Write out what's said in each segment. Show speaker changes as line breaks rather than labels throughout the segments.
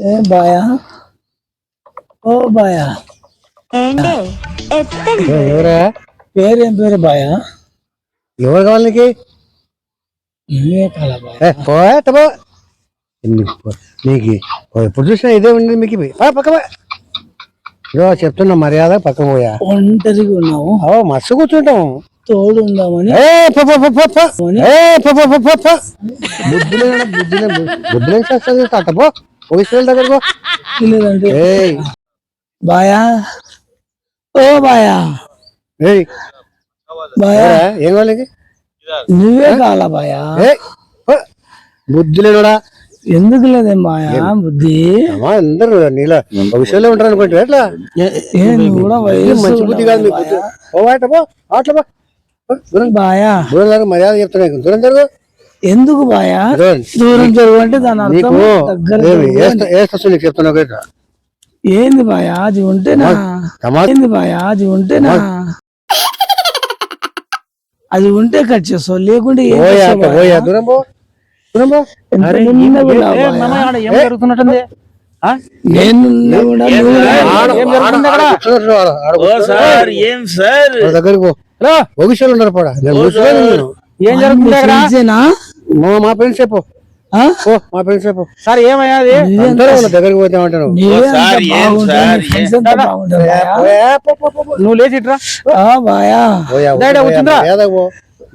ఏ బాయా? ఓ బాయా.
ఏంటి? ఎత్తండి.
ఎవరా?
పేరేం పేరు బాయా?
ఎవరు కావాలి నీకు?
నువ్వే కాల బాయా?
ఏ, పో- నీకు ఎప్పుడు చూసినా ఇదే ఉండేది మీకు ఇవి. పా, పక్క పో. ఇదో చెప్తున్నా మర్యాద పక్క పోయా.
ఒంటరిగా ఉన్నావు.
ఓ మస్తు కూర్చుంటాం.
తోడు ఉందామని.
ఏ, పో, పో, పో, పో, పో. ఏ, పో, పో, పో, పో, పో. బుద్ధులే బుద్ధులే బుద్ధులే చేస్తాను అట్టపో దగ్గరకు ఏయ్.
బాయా? ఓ బాయా.
ఏయ్.
బాయా?
ఏం కావాలి?
నువ్వే కాల బాయా?
ఏయ్. పో. బుద్ధులేనుడా
ఎందుకు లేదే మాయా? బుద్ధి?
అందరూ ఒక విషయంలో ఉంటారు అనుకుంటే ఎట్లా
కూడా
మంచి బుద్ధి కాదు మీకు బుద్ధి. ఓ ఆట పో. ఆటలు
బాయా.
దూరం మర్యాద చెప్తున్నా నీకు. దూరం జరుగు.
ఎందుకు బాయా?
దూరం.
దూరం జరుగు అంటే దాని అర్థం దగ్గర
చెప్తున్నా ఒకటి.
ఏంది బాయా? అది ఉంటేనా? ఏంది బాయా? అది ఉంటేనా? అది ఉంటే కట్ చేస్తావు లేకుంటే ఏం
జరుగుతుంది
దగ్గరికి పో. ఉన్నారు పోడా.
ఏం?
మా మా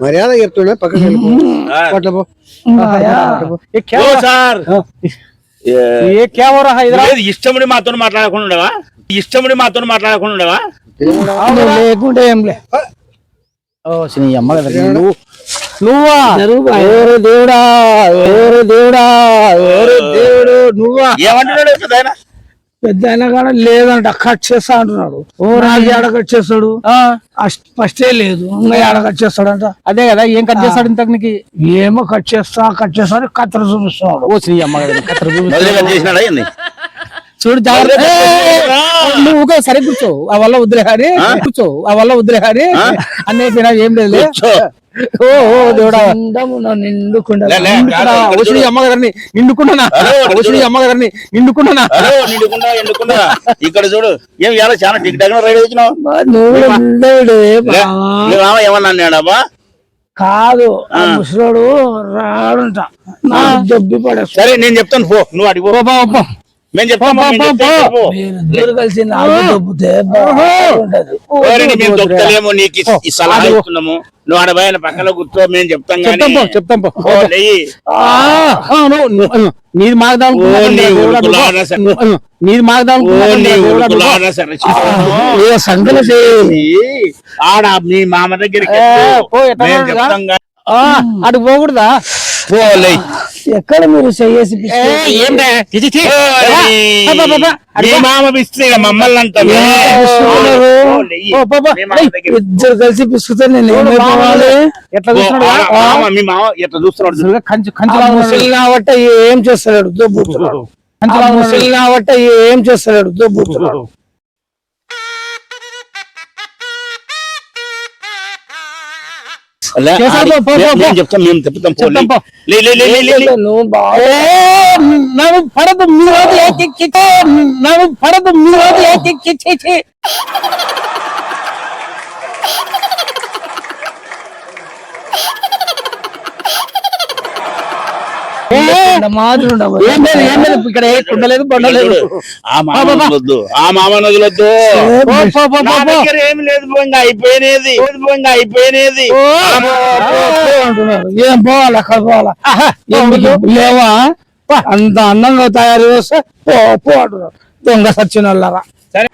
మర్యాద చెప్తున్నా
ఇష్టముడి మాతో మాట్లాడకుండా ఇష్టముడి మాతో మాట్లాడకుండా
లేకుండా ఏం లే.
ఓ సినీ నువ్వు నువ్వా? దేవుడా? ఓరే దేవుడా? ఓరే దేవుడు? నువ్వా?
ఏమంటున్నాడు పెద్ద
అయినా కానీ లేదంట కట్ చేస్తా అంటున్నాడు. ఓ రాజు ఏడ కట్ చేస్తాడు?
ఆ,
ఫస్టే లేదు ఇంకా ఏడ కట్ చేస్తాడంట.
అదే కదా ఏం కట్ చేస్తాడు ఇంతకు నీకు
ఏమో కట్ చేస్తా కట్ చేస్తా అని కత్తెర చూపిస్తున్నాడు.
ఓ సిని అమ్మ కత్తెర చూడు జాగ్రత్త. నువ్వు ఊరికే సరే కూర్చో. ఆ వల్ల వద్దులే కానీ కూర్చో. ఆ వల్ల వద్దులే కానీ అన్నయ్య ఏం లేదు. ఓ ఓ దేవుడా.
నిండుకుండా
నిండుకున్నా. వచ్చిన అమ్మగారిని నిండుకున్నానా? అమ్మగారిని నిండుకున్నానా?
ఎండుకుండా ఇక్కడ చూడు. ఏం ఇవాళ చాలా టిక్ టాక్ రైడ్ వచ్చినావు?
నువ్వు
ఏమన్నా అన్నాడబ్బా
కాదు ముసలోడు రాడంట. దొబ్బి పడేస్తా
సరే నేను చెప్తాను పో. నువ్వు అడిగి పో. మేము చెప్తాం పో, మేము చెప్తాం, పో.
మీరిద్దరు కలిసి నాకు దొబ్బితే
మేము నీకు సలహా ఇస్తున్నాము. నువ్వు పక్కన కూర్చో మేము చెప్తాం
చెప్తాం పో పో. నీది మాగదాం. నీది మాగదాం
సంగతి.
ఆడ మీ మామ దగ్గరికి.
అటు పోకూడదా
పో, లేయి.
ఎక్కడ మీరు చెయ్యేసి
ఏ, ఏం రే? చి, చి, చి.
ఓ,
రా.
లేయి.
పో, పో, పో. అటు
మీ
పో.
మామ పిస్తే ఇక మమ్మల్ని
ఇద్దరు కలిసి పిసుకుతే నేను
చూడు,
ఏమైపోవాలి
ఎట్లా చూస్తున్నాడు
చూస్తున్నాడు.
కంచి కంచి
కాబట్టి ఏం చేస్తలేడు దొబ్బుతున్నాడు
కంచి
కాబట్టి ఏం చేస్తలేడు దొబ్బుతున్నాడు
చెప్తాం మేము
ఏ, నాకు పడదు. నాకు పడదు మీరు వద్దు, ఏ, చి, చి, చి, చి.
మాత్రం ఉండవు.
ఏం లేదు ఏం లేదు ఇక్కడ ఏ కుండలేదు బండలేదు
ఆ మామ వదలొద్దు. ఆ మామ వదలొద్దు.
పో, పో, పో,
నా
పో, పో.
దగ్గర ఏమి లేదు పో, ఇంకా అయిపోయినది. అయిపోయినది.
ఏం పోవాలి అక్కడ పోవాలా? లేవా? అంత అందంగా తయారు చేస్తే పో పో దొంగ సచ్చిన
సరే.